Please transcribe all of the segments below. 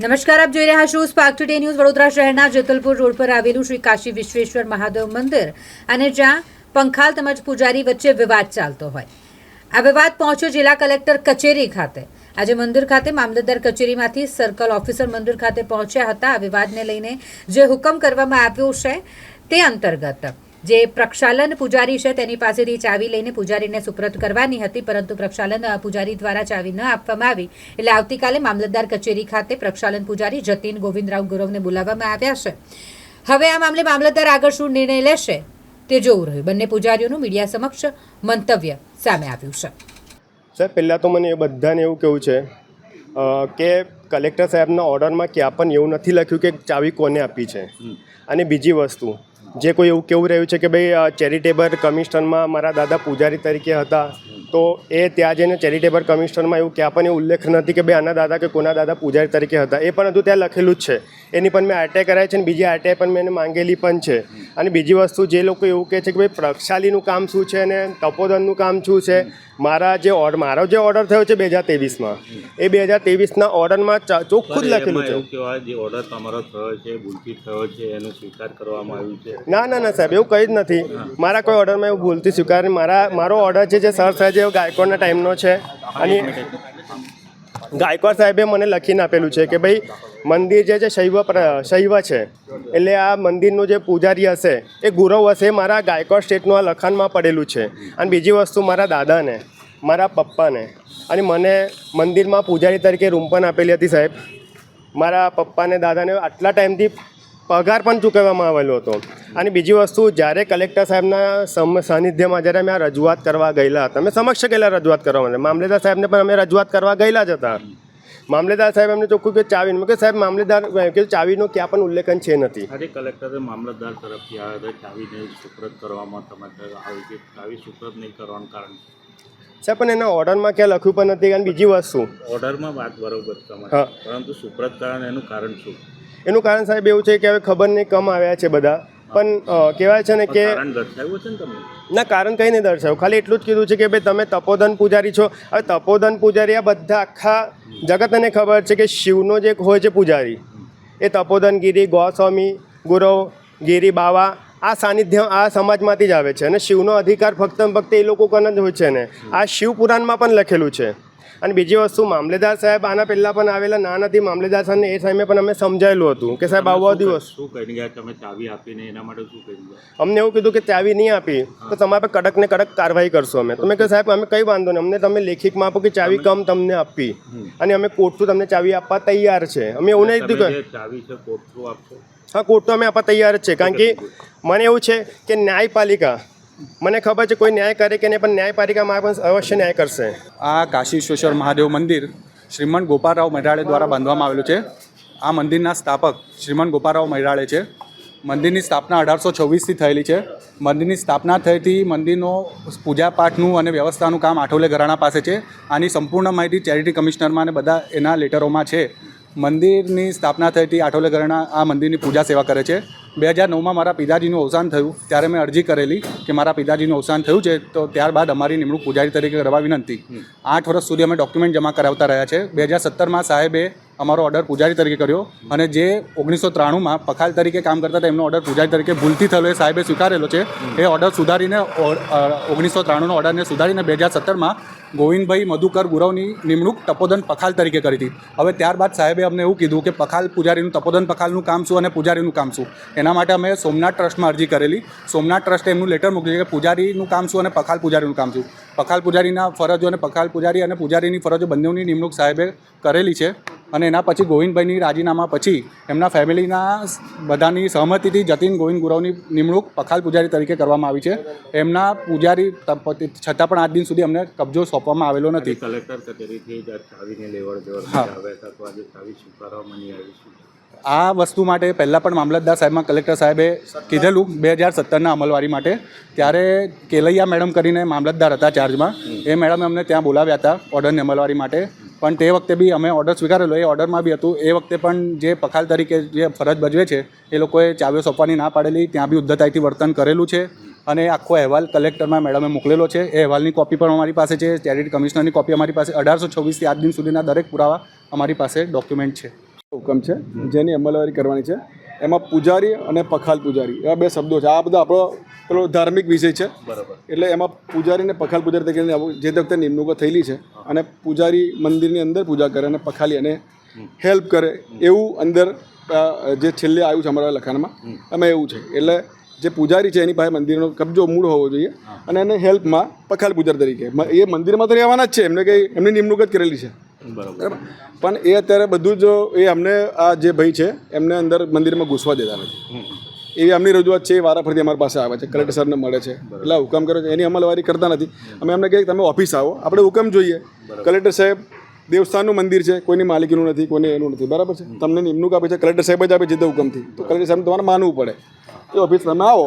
નમસ્કાર, આપ જોઈ રહ્યા છો સ્પાર્ક ટુડે ન્યૂઝ વડોદરા શહેરના જેતલપુર રોડ પર આવેલું શ્રી કાશી વિશ્વેશ્વર મહાદેવ મંદિર અને જ્યાં પંખાલ તેમજ પૂજારી વચ્ચે વિવાદ ચાલતો હોય. આ વિવાદ પહોંચ્યો જિલ્લા કલેક્ટર કચેરી ખાતે. આજે મંદિર ખાતે મામલતદાર કચેરીમાંથી સર્કલ ઓફિસર મંદિર ખાતે પહોંચ્યા હતા. આ વિવાદને લઈને જે હુકમ કરવામાં આવ્યો છે તે અંતર્ગત જે પ્રક્ષાલન પૂજારી છે તેની પાસેથી ચાવી લઈને પૂજારીને સુપ્રત કરવાની હતી પરંતુ પ્રક્ષાલન પૂજારી દ્વારા ચાવી ન આપવામાં આવી. એટલે આવતીકાલે મામલતદાર કચેરી ખાતે પ્રક્ષાલન પૂજારી જતીન ગોવિંદરાવ ગુરવને બોલાવવામાં આવ્યા છે. હવે આ મામલે મામલતદાર આગળ શું નિર્ણય લેશે તે જોવું રહ્યું. બંને પૂજારીઓનું મીડિયા સમક્ષ મંતવ્ય સામે આવ્યું છે. સાહેબ પહેલાં તો મને એ બધાને એવું કેવું છે કે કલેક્ટર સાહેબના ઓર્ડરમાં ક્યાં પણ એવું નથી લખ્યું કે ચાવી કોને આપી છે. અને બીજી વસ્તુ જે કોઈ એવું કેવું રહ્યું છે કે ભાઈ ચેરિટેબલ કમિશનમાં મારા દાદા પૂજારી તરીકે હતા, તો એ ત્યાં જઈને ચેરિટેબલ કમિશનમાં એવું ક્યાં પણ એ ઉલ્લેખ નથી કે ભાઈ, આના દાદા કે કોના દાદા પૂજારી તરીકે હતા. એ પણ હતું ત્યાં લખેલું જ છે. એની પણ મેં આરટીઆઈ કરાવી છે અને બીજી આરટીઆઈ પણ મેં એને માંગેલી પણ છે. અને બીજી વસ્તુ, જે લોકો એવું કહે છે કે ભાઈ પ્રક્ષાલીનું કામ શું છે અને તપોદનનું કામ શું છે? મારા જે ઓર્ડર મારો જે ઓર્ડર થયો છે બે હજાર ત્રેવીસમાં એ બે હજાર ત્રેવીસના ઓર્ડરમાં ચોખ્ખું જ લખેલું છે. જે ઓર્ડર તમારો થયો છે ભૂલથી થયો છે એનો સ્વીકાર કરવામાં આવ્યું છે. ના ના ના સાહેબ એવું કંઈ જ નથી. મારા કોઈ ઓર્ડરમાં એવું ભૂલથી સ્વીકાર. મારા મારો ઓર્ડર છે જે સર સાહેબ ગાયકોડના ટાઈમનો છે. અને ગાયકવાડ સાહેબે મને લખીને આપેલું છે કે ભાઈ, મંદિર જે છે, શૈવ શૈવ છે. એટલે આ મંદિરનું જે પૂજારી હશે, એ ગુરવ હશે મારા ગાયકવાડ સ્ટેટનું આ લખાણમાં પડેલું છે. અને બીજી વસ્તુ મારા દાદાને, મારા પપ્પાને. અને મને મંદિરમાં પૂજારી તરીકે રૂમ પણ આપેલી હતી સાહેબ. મારા પપ્પાને, દાદાને આટલા ટાઈમથી પગાર પણ ચૂકવવામાં આવેલો હતો. અને બીજી વસ્તુ જ્યારે કલેક્ટર સાહેબના સમ સાનિધ્યમાં જ્યારે અમે આ રજૂઆત કરવા ગયેલા હતા અમે સમક્ષ ગયેલા રજૂઆત કરવા માટે. મામલેદાર સાહેબને પણ અમે રજૂઆત કરવા ગયેલા જ હતા. મામલેદાર સાહેબ એમને ચોખ્ખું કે ચાવીનું મેં કે સાહેબ મામલેદાર કે ચાવીનો ક્યાં પણ ઉલ્લેખન છે નથી. અરે કલેક્ટરે મામલતદાર તરફથી આવ્યા હતા ચાવીને સુપ્રત કરવામાં તમારે આવી કે ચાવી સુપ્રત નહીં કરવાનું કારણ સાહેબ પણ એના ઓર્ડરમાં ક્યાં લખ્યું પણ નથી અને બીજી વસ્તુ. ઓર્ડરમાં વાત બરોબર તમારે. પરંતુ સુપ્રત કારણ એનું કારણ શું? એનું કારણ સાહેબ એવું છે કે હવે ખબર નહીં કમ આવ્યા છે બધા. પણ કહેવાય છે ને કે ના કારણ કંઈ નહીં દર્શાવ્યું. ખાલી એટલું જ કીધું છે કે ભાઈ તમે તપોધન પૂજારી છો. હવે તપોધન પૂજારી આ બધા આખા જગતને ખબર છે કે શિવનો જે હોય છે પૂજારી. એ તપોધન ગીરી ગોસ્વામી ગુરવ ગીરી બાવા આ સાનિધ્ય આ સમાજમાંથી જ આવે છે. અને શિવનો અધિકાર ફક્ત ફક્ત એ લોકો કન જ હોય છે ને? આ શિવ પુરાણમાં પણ લખેલું છે. અને બીજી વસ્તુ મામલેદાર સાહેબ આના પહેલાં પણ આવેલા ના નથી મામલેદાર સાહેબને એ ટાઈમે પણ અમે સમજાયેલું હતું કે સાહેબ આવો દિવસ. શું કહી? ગયા તમે ચાવી આપીને એના માટે શું કહી અમને એવું કીધું કે ચાવી નહીં આપી તો તમારા પર કડક ને કડક કાર્યવાહી કરશું અમે. તમે કહો સાહેબ અમે કંઈ વાંધો નહીં. અમને તમે લેખિતમાં આપો કે ચાવી કમ તમને આપી. અને અમે કોર્ટથી તમને ચાવી આપવા તૈયાર છે. અમે એવું નહીં કીધું ચાવી છે કોર્ટ થ્રુ આપશો? હા કોર્ટ તો અમે આપવા તૈયાર જ છે. કારણ કે મને એવું છે કે ન્યાયપાલિકા મને ખબર છે કોઈ ન્યાય કરે કે નહીં, પણ ન્યાયપાલિકામાં પણ અવશ્ય ન્યાય કરશે. આ કાશીશ્વેશ્વર મહાદેવ મંદિર શ્રીમંત ગોપાલરાવ મૈરાળે દ્વારા બાંધવામાં આવેલું છે. આ મંદિરના સ્થાપક શ્રીમંત ગોપાલરાવ મૈરાળે છે. મંદિરની સ્થાપના અઢારસો છવ્વીસથી થયેલી છે. મંદિરની સ્થાપના થઈથી મંદિરનો પૂજાપાઠનું અને વ્યવસ્થાનું કામ આઠોલે ઘરાણા પાસે છે. આની સંપૂર્ણ માહિતી ચેરિટી કમિશનરમાં અને બધા એના લેટરોમાં છે. મંદિરની સ્થાપના થઈથી આઠોલે ઘરાણા આ મંદિરની પૂજા સેવા કરે છે. બે હજાર નવમાં મારા પિતાજીનું અવસાન થયું ત્યારે મેં અરજી કરેલી કે મારા પિતાજીનું અવસાન થયું છે તો ત્યારબાદ અમારી નિમણૂક પૂજારી તરીકે કરવા વિનંતી. આઠ વર્ષ સુધી અમે ડોક્યુમેન્ટ જમા કરાવતા રહ્યા છે. બે હજાર સત્તરમાં સાહેબે અમારો ઓર્ડર પૂજારી તરીકે કર્યો અને જે ઓગણીસો ત્રાણુંમાં પખાલ તરીકે કામ કરતા હતા, એમનો ઓર્ડર પૂજારી તરીકે ભૂલથી થયેલો એ સાહેબે સ્વીકારેલો છે. એ ઓર્ડર સુધારીને ઓગણીસો ત્રાણુંનો ઓર્ડરને સુધારીને બે હજાર સત્તરમાં ગોવિંદભાઈ મધુકર ગુરવની નિમણૂક તપોદન પખાલ તરીકે કરી હતી. હવે ત્યારબાદ સાહેબે અમને એવું કીધું કે પખાલ પૂજારીનું તપોદન પખાલનું કામ શું અને પૂજારીનું કામ શું? એના માટે અમે સોમનાથ ટ્રસ્ટમાં અરજી કરેલી. સોમનાથ ટ્રસ્ટે એમનું લેટર મોકલ્યું કે પૂજારીનું કામ શું અને પખાલ પૂજારીનું કામ શું? પખાલ પૂજારીના ફરજો અને પખાલ પૂજારી અને પૂજારીની ફરજો બંનેની નિમણૂક સાહેબે કરેલી છે. અને એના પછી ગોવિંદભાઈની રાજીનામા પછી એમના ફેમિલીના બધાની સહમતિથી જતીન ગોવિંદ ગુરવની નિમણૂક પખાલ પૂજારી તરીકે કરવામાં આવી છે. એમના પૂજારી છતાં પણ આજ દિન સુધી અમને કબજો સોંપવામાં આવેલો નથી. આ વસ્તુ માટે પહેલાં પણ મામલતદાર સાહેબમાં કલેક્ટર સાહેબે કીધેલું બે હજાર સત્તરના અમલવારી માટે. ત્યારે કેલૈયા મેડમ કરીને મામલતદાર હતા ચાર્જમાં એ મેડમે અમને ત્યાં બોલાવ્યા હતા ઓર્ડરની અમલવારી માટે. પણ તે વખતે બી અમે ઓર્ડર સ્વીકારેલો. એ ઓર્ડરમાં બી હતું. એ વખતે પણ જે પખાલ તરીકે જે ફરજ ભજવે છે, એ લોકોએ ચાવીઓ સોંપવાની ના પાડેલી. ત્યાં બી ઉદ્ધતાઈથી વર્તન કરેલું છે અને આખો અહેવાલ કલેક્ટરમાં મેડમે મોકલેલો છે. એ અહેવાલની કોપી પણ અમારી પાસે છે. ચેરિટી કમિશનરની કોપી અમારી પાસે. અઢારસો છવ્વીસથી આજ દિન સુધીના દરેક પુરાવા અમારી પાસે ડોક્યુમેન્ટ છે. હુકમ છે, જેની અમલવારી કરવાની છે. એમાં પૂજારી અને પખાલ પૂજારી. એવા બે શબ્દો છે. આ બધા આપણો પેલો ધાર્મિક વિષય છે. બરાબર. એટલે એમાં પૂજારીને પખાલ પૂજારી તરીકે જે તે વખતે નિમણૂકો થયેલી છે અને પૂજારી મંદિરની અંદર પૂજા કરે અને પખાલી અને હેલ્પ કરે એવું અંદર જે છેલ્લે આવ્યું છે અમારા લખાણમાં એમાં એવું છે. એટલે જે પૂજારી છે એની પાસે મંદિરનો કબજો મૂળ હોવો જોઈએ અને એને હેલ્પમાં પખાલ પૂજાર તરીકે. એ મંદિરમાં તો રહેવાના જ છે. એમને કંઈ એમની નિમણૂક જ કરેલી છે. બરાબર. પણ એ અત્યારે બધું જ એ અમને આ જે ભાઈ છે એમને અંદર મંદિરમાં ઘૂસવા દેતા નથી. એવી અમની રજૂઆત છે એ વારાફરતી અમારી પાસે આવે છે કલેક્ટર સરને મળે છે. એટલે હુકમ કરે છે એની અમલવારી કરતા નથી. અમે એમને કહીએ કે તમે ઓફિસ આવો આપણે હુકમ જોઈએ. કલેક્ટર સાહેબ દેવસ્થાનનું મંદિર છે કોઈની માલિકીનું નથી કોઈને એનું નથી બરાબર છે? તમને નિમણૂક આપે છે કલેક્ટર સાહેબ જ આપે તે હુકમથી. તો કલેક્ટર સાહેબ તમારે માનવું પડે. એ ઓફિસ તમે આવો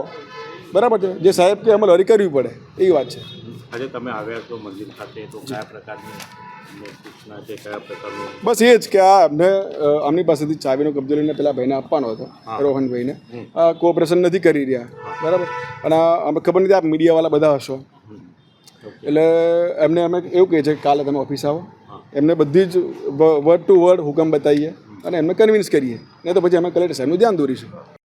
બરાબર છે? જે સાહેબ કે અમલવારી કરવી પડે એવી વાત છે. આજે તમે આવ્યા છો મંદિર ખાતે તો કયા પ્રકારની બસ એ જ કે આ અમને અમની આમની પાસેથી ચાવીનો કબજો લઈને પેલા ભાઈને આપવાનો હતો રોહનભાઈને. આ કોઓપરેશન નથી કરી રહ્યા. બરાબર? અને અમે ખબર નથી આપ મીડિયાવાળા બધા હશો. એટલે એમને અમે એવું કહે છે કે કાલે તમે ઓફિસ આવો. એમને બધી જ વર્ડ ટુ વર્ડ હુકમ બતાવીએ અને એમને કન્વિન્સ કરીએ. નહીં તો પછી અમે કલેક્ટર સાહેબનું ધ્યાન દોરીશું.